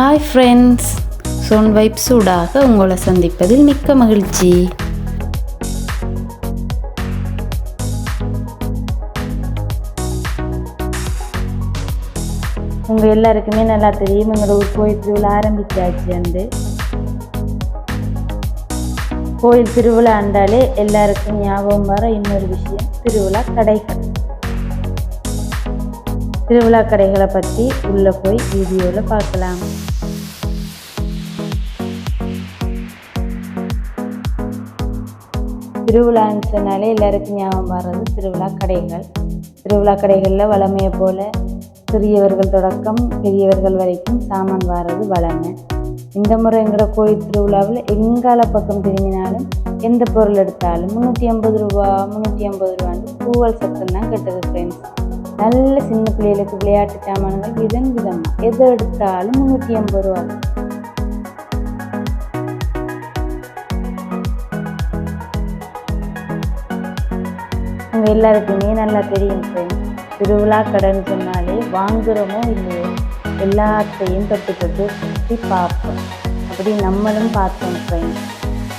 Hi friends zone vibe சூடாக உங்களை சந்திப்பதில் மிக்க மகிழ்ச்சி. உங்கள் எல்லாருக்குமே நல்லா தெரியும். எங்களோட கோயில் திருவிழா ஆரம்பித்தாச்சு வந்து. கோயில் திருவிழா ஆண்டாலே எல்லாருக்கும் ஞாபகம் வர இன்னொரு விஷயம். திருவிழா கடைகள். திருவிழா கடைகளை பற்றி உள்ளே போய் வீடியோவில் பார்க்கலாம். திருவிழான்னு சொன்னாலே எல்லாருக்கும் ஞாபகம் வர்றது திருவிழா கடைகள். திருவிழா கடைகளில் வளமையை போல சிறியவர்கள் தொடக்கம் பெரியவர்கள் வரைக்கும் சாமான் வாரது வளமை. இந்த முறை எங்களோட கோயில் திருவிழாவில் எங்கால பக்கம் திரும்பினாலும் எந்த பொருள் எடுத்தாலும் முந்நூற்றி ஐம்பது ரூபா முந்நூற்றி ஐம்பது ரூபான்னு பூவல் சத்தம் தான் கெட்டது ஃப்ரெண்ட்ஸ் நல்ல சின்ன பிள்ளைகளுக்கு விளையாட்டு சாமான்கள் விதம் விதமாக எதை எடுத்தாலும் முந்நூற்றி ஐம்பது ரூபா. உங்கள் எல்லாருக்குமே நல்லா தெரியும் ஃப்ரெண்ட்ஸ் திருவிழா கடன் சொன்னாலே வாங்குறோமோ இல்லையோ எல்லாத்தையும் தொட்டு தொட்டு சுற்றி பார்ப்போம். அப்படி நம்மளும் பார்த்தோம் ஃப்ரெண்ட்ஸ்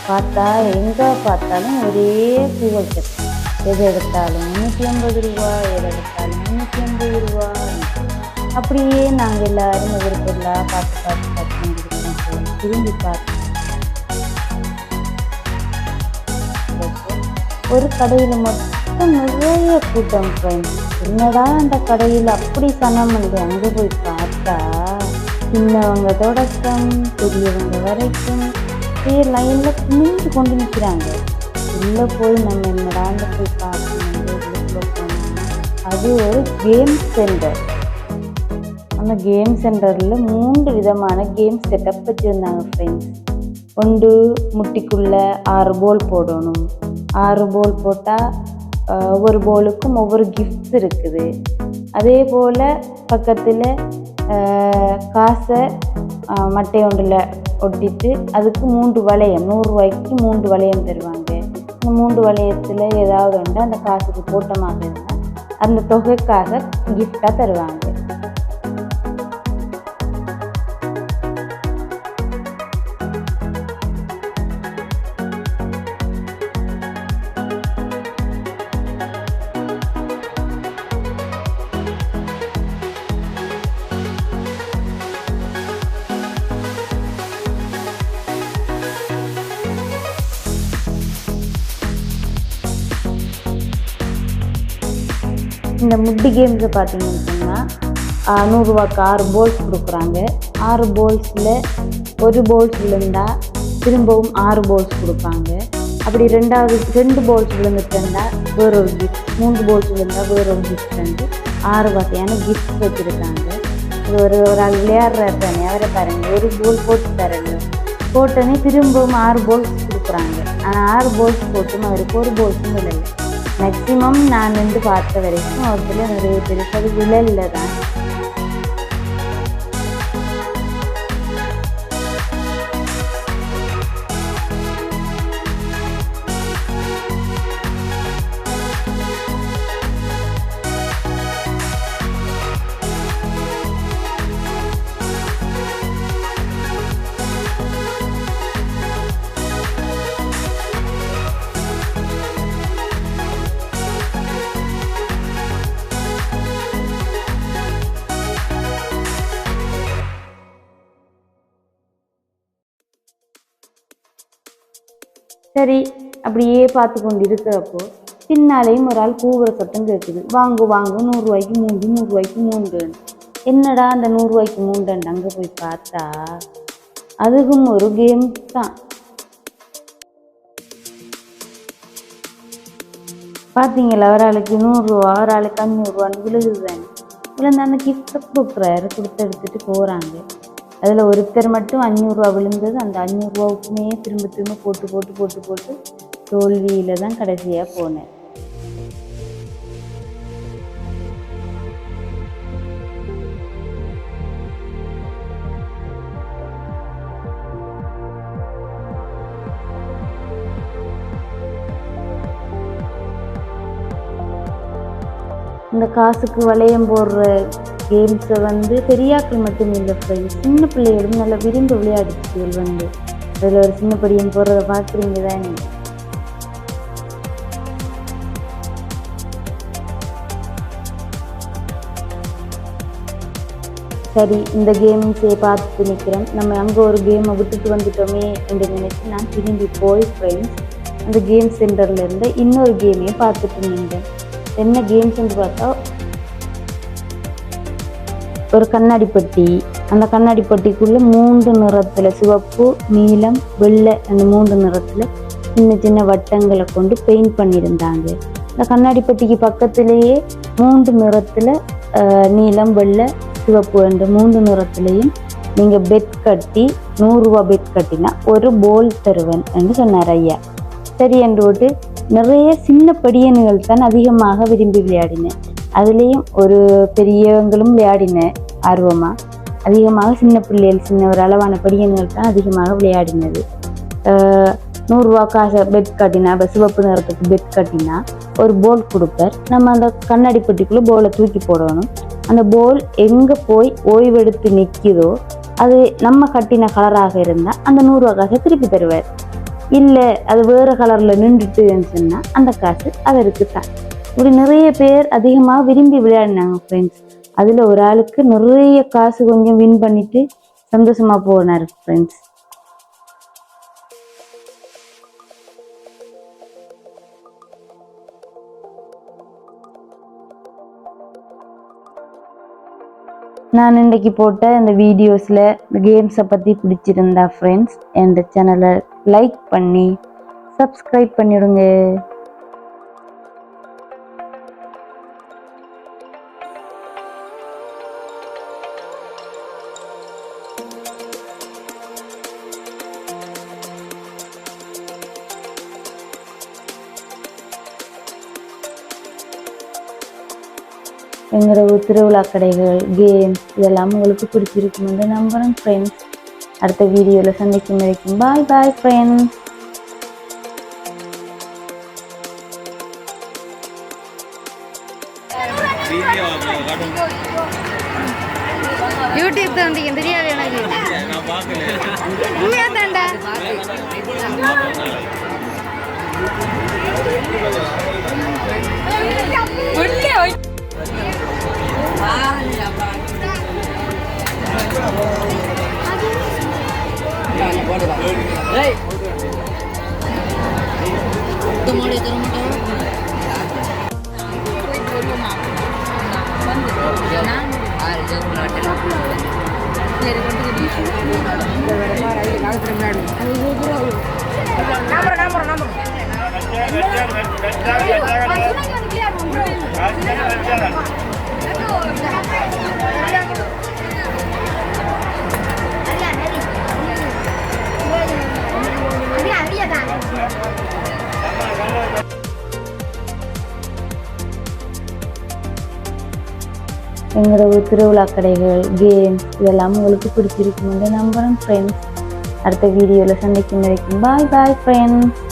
பார்த்தா எங்கே பார்த்தாலும் ஒரே பூவை சத்தம் எது எடுத்தாலும் முந்நூற்றி ஐம்பது ரூபா எது எடுத்தாலும் முந்நூற்றி ஐம்பது ரூபா. அப்படியே நாங்கள் எல்லோரும் ஒவ்வொரு பொருளாக பார்த்து பார்த்து பார்த்து திரும்பி பார்த்தோம் ஒரு கடையில் மட்டும் நிறைய கூட்டம் ஃப்ரெண்ட்ஸ் என்னடா அந்த கடையில் அப்படி சனம் இல்லை அங்கே போய் பார்த்தா? சின்னவங்க தொடக்கம் பெரியவங்க வரைக்கும் அப்படியே லைனில் குனிஞ்சு கொண்டு நிற்கிறாங்க உள்ளே போய் நம்ம என்னடான்னு போய் பார்க்கணும்? அது ஒரு கேம் சென்டர் அந்த கேம் சென்டரில் மூன்று விதமான கேம் செட்டப் வச்சுருந்தாங்க ஃப்ரெண்ட்ஸ் ஒன்று முட்டிக்குள்ளே ஆறு போல் போடணும். ஆறு போல் போட்டால் ஒவ்வொரு போலுக்கும் ஒவ்வொரு கிஃப்ட்ஸ் இருக்குது. அதே போல் பக்கத்தில் காசை மட்டை ஒன்றில் ஒட்டிட்டு அதுக்கு மூன்று வளையம் நூறுரூவாய்க்கு மூன்று வளையம் தருவாங்க. இந்த மூன்று வளையத்தில் ஏதாவது ஒன்று அந்த காசுக்கு கூட்டமாக இருந்தால் அந்த தொகைக்காக கிஃப்டாக தருவாங்க. இந்த முட்டி கேம்ஸை பார்த்தீங்கன்னா நூறுரூவாக்கு ஆறு போல்ஸ் கொடுக்குறாங்க. ஆறு போல்ஸில் ஒரு போல்ஸ் விழுந்தால் திரும்பவும் ஆறு போல்ஸ் கொடுப்பாங்க. அப்படி ரெண்டாவது ரெண்டு போல்ஸ் விழுந்துட்டுருந்தா வேற ஒரு கிஃப்ட் மூன்று போல்ஸ் விழுந்தால் வேற ஒரு கிஃப்ட் வந்து ஆறு வகையான கிஃப்ட் வச்சுருக்காங்க. ஒரு ஒரு ஆள் விளையாடுறாரு தானே அவரை பாருங்க ஒரு போல் போட்டு தரல போட்டோன்னே திரும்பவும் ஆறு போல்ஸ் கொடுக்குறாங்க. ஆனால் ஆறு போல்ஸ் போட்டும் அவருக்கு ஒரு போல்ஸும் விழலை மேக்ஸிமம் நான் வந்து பார்த்த வரைக்கும் அவத்துல ஒரு பெருசாக அது விழல தான் சரி அப்படியே பார்த்து கொண்டு இருக்கிறப்போ பின்னாலேயும் ஒரு ஆள் கூவுற சத்தம் கேட்குது. வாங்கு வாங்கு நூறுரூவாய்க்கு மூன்று நூறுரூவாய்க்கு மூண்டுன்னு என்னடா அந்த நூறுரூவாய்க்கு மூன்றுன்னு அங்கே போய் பார்த்தா? அதுவும் ஒரு கேம் தான். பார்த்தீங்களா ஒரு ஆளுக்கு நூறுரூவா ஒரு ஆளுக்கு அஞ்சூறுரூவான்னு விழுகுதுதானே விழுந்து அந்த கிஃப்ட்டை கொடுக்குறாரு கொடுத்து எடுத்துட்டு போகிறாங்க அதில் ஒருத்தர் மட்டும் அஞ்சூறுரூவா விழுந்தது. அந்த அஞ்சூறுரூவாவுக்குமே திரும்ப திரும்ப போட்டு போட்டு போட்டு போட்டு தோல்வியில் தான் கடைசியாக போனேன். இந்த காசுக்கு வளையம் போடுற கேம்ஸை வந்து பெரியாக்கள் மட்டும் இல்லை ஃப்ரெண்ட்ஸ் சின்ன பிள்ளைகளும் நல்லா விரும்பி விளையாடுச்சுகள் வந்து. அதில் ஒரு சின்ன படியம் போடுறத பார்க்குறீங்க தானே சரி இந்த கேம்ஸே பார்த்துட்டு நிற்கிறேன் நம்ம அங்கே ஒரு கேமை விட்டுட்டு வந்துட்டோமே என்று நினைச்சு நான் திரும்பி போய் ஃப்ரெண்ட்ஸ் அந்த கேம் சென்டரில் இருந்து இன்னொரு கேமையும் பார்த்துட்டு நின்றேன். என்ன கேம்ஸ்ன்னு பார்த்தா ஒரு கண்ணாடி பெட்டி. அந்த கண்ணாடி பெட்டிக்குள்ளே மூன்று நிறத்தில் சிவப்பு நீலம் வெள்ளை அந்த மூன்று நிறத்தில் சின்ன சின்ன வட்டங்களை கொண்டு பெயிண்ட் பண்ணியிருந்தாங்க. இந்த கண்ணாடி பெட்டிக்கு பக்கத்திலேயே மூன்று நிறத்தில் நீலம் வெள்ளை சிவப்பு என்ற மூன்று நிறத்துலேயும் நீங்கள் பெட் கட்டி நூறுரூவா பெட் கட்டினா ஒரு போல் தருவேன் என்று சொன்னார் ஐயா. சரி என்று விட்டு நிறைய சின்ன படியன்கள் தான் அதிகமாக விரும்பி விளையாடினேன் அதுலேயும் ஒரு பெரியவங்களும் விளையாடினேன் ஆர்வமாக அதிகமாக சின்ன பிள்ளைகள் சின்ன ஒரு அளவான படியன்கள் தான் அதிகமாக விளையாடினது. நூறுரூவா காசை பெட் கட்டினா இப்போ சிவப்பு நிறத்துக்கு பெட் கட்டினா ஒரு போல் கொடுப்பார். நம்ம அந்த கண்ணாடி பெட்டிக்குள்ளே போலை தூக்கி போடணும். அந்த போல் எங்கே போய் ஓய்வெடுத்து நிற்கிதோ அது நம்ம கட்டின கலராக இருந்தால் அந்த நூறுரூவா காசை திருப்பி தருவார். இல்லை அது வேறு கலரில் நின்றுட்டுன்னு சொன்னால் அந்த காசு அவருக்கு தான் இப்படி நிறைய பேர் அதிகமாக விரும்பி விளையாடினாங்க ஃப்ரெண்ட்ஸ் அதில் ஒரு ஆளுக்கு நிறைய காசு கொஞ்சம் வின் பண்ணிட்டு சந்தோஷமாக போனார் ஃப்ரெண்ட்ஸ் நான் இன்றைக்கு போட்ட இந்த வீடியோஸில் இந்த கேம்ஸை பற்றி பிடிச்சிருந்தா ஃப்ரெண்ட்ஸ் என் சேனலை லைக் பண்ணி சப்ஸ்கிரைப் பண்ணிவிடுங்க எங்களோட திருவிழா கடைகள் கேம்ஸ் இதெல்லாம் உங்களுக்கு பிடிச்சிருக்குமென்று நம்புகிறேன் ஃப்ரெண்ட்ஸ் அடுத்த வீடியோவில் சந்திக்கும் வரைக்கும் பாய் பாய் ஃப்ரெண்ட்ஸ் யூடியூப் தான் தெரியாது எனக்கு. உண்மையா தாண்டா? ಮಾಡಿ ತರ ಮಾಡ್ತಾರೆ எங்களோட திருவிழா கடைகள் கேம்ஸ் இதெல்லாம் உங்களுக்கு பிடிச்சிருக்குமென்று நம்புகிறேன் ஃப்ரெண்ட்ஸ் அடுத்த வீடியோவில் சந்திக்கும் வரைக்கும் பாய் பாய் ஃப்ரெண்ட்ஸ்